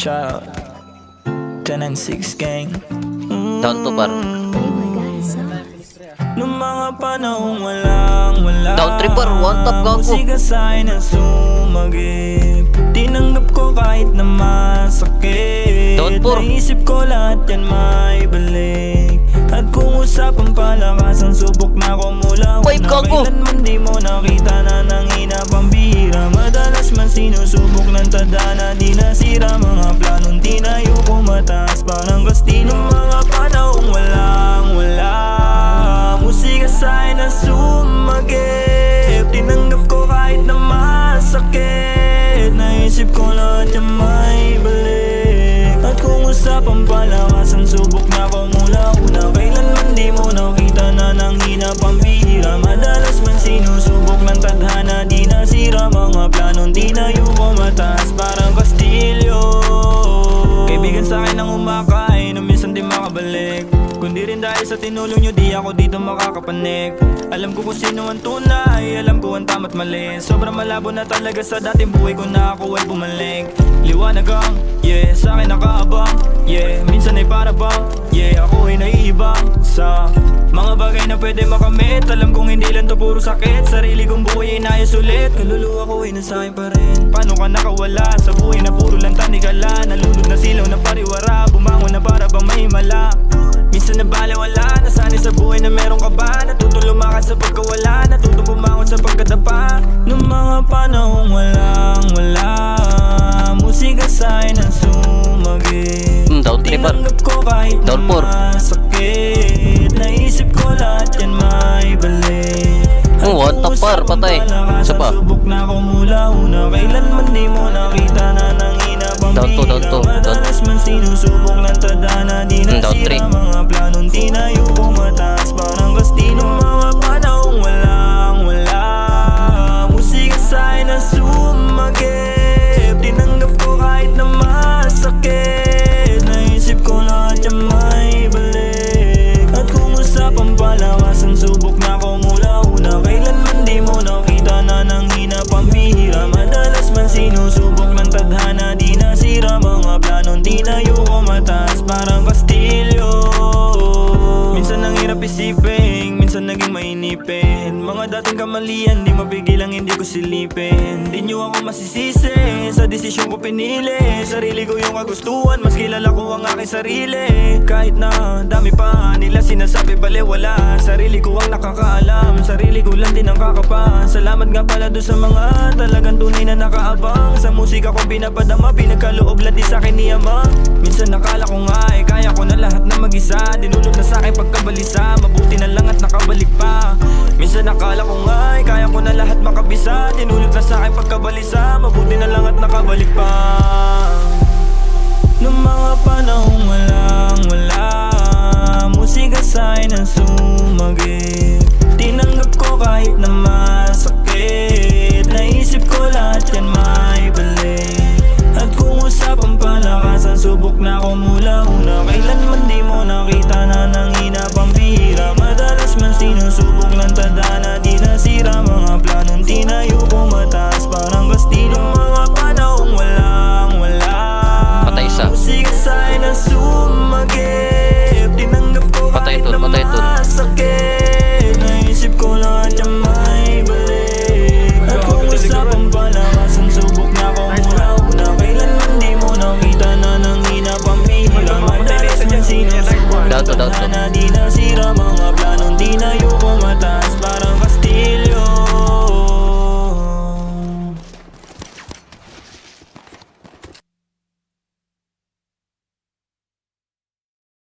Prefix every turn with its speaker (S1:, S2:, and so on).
S1: Shout out 10 and 6 gang mm.
S2: Down to bar.
S1: Nung mga panahong walang wala
S2: Down three bar, one tap gago.
S1: Musika sa'kin na sumagip Tinanggap ko kahit na masakit
S2: Down four.
S1: Naisip ko lahat yan may balik At kung usapan palakasan subok na ko mula
S2: Five
S1: una
S2: gago.
S1: Kailanman di mo nakita na nangina pambira Madalas man sinusubok At kung usapang palakasan Subok na ko mula una. Kailanman di mo nakita na nanghina pambihira Madalas man sinusubok ng tadhana Di nasira. Mga planong di na ko mataas Parang dahil sa tinulong nyo di ako dito makakapanik Alam ko kung sino ang tunay Alam ko ang tama't mali. Sobrang malabo na talaga sa dating buhay ko na ako ay bumalik. Liwanag ang, yeah, sa akin nakaabang Yeah, minsan ay para bang, yeah, ako ay naiibang Sa mga bagay na pwede makamit Alam kong hindi lang to puro sakit. Sarili kong buhay ay nais ulit Kaluluwa ko ay nasa akin pa rin. Paano ka nakawala sa buhay na puro lang tanikala Nalulog na silaw na pariwara Bumangon na para bang may mala Minsan na wala Nasanay sa buhay na meron ka ba Natutong lumakad sa pagkawala Natutong bumangon sa pagkadapa Nung mga panahong walang wala Musika sa'kin ang sumagit
S2: Hmm, down.
S1: Tinanggap ko kahit
S2: Down four.
S1: masakit Naisip ko lahat yan may balik
S2: Oh, what the par, patay. Isa pa.
S1: Subok na ako mula una Kailanman di mo nakita
S2: Down two, down two, down-
S1: Madalas man sinusubok ng tadhana Di
S2: down three.
S1: nasira mga planong tinayo ko mataas Parang kastino mataas kamalian Di mapigilang hindi ko silipin. Di nyo ako masisisi Sa desisyon ko pinili. Sarili ko yung kagustuhan Mas kilala ko ang aking sarili. Kahit na dami pa nila sinasabi baliwala Sarili ko ang nakakaalam Sarili ko lang din ang kakapa Salamat nga pala doon sa mga Talagang tunay na nakaabang. Sa musika ko pinapadama Pinagkaloob lang din sa akin ni Ama. Minsan nakala ko nga eh Kaya ko na lahat na mag-isa. Dinulog na sa akin pagkabalisa Mabuti na lang at nakabalik pa. Minsan nakala ko nga eh Kaya ko na lahat makabisa. Dinulog na sa akin pagkabalisa. Mabuti na lang at nakabalik pa. Nung mga panahong walang wala Musika sa'kin ang sumagip Tinanggap ko kahit na masakit Down to, down to. Di nasira mga planong di na yung mataas Parang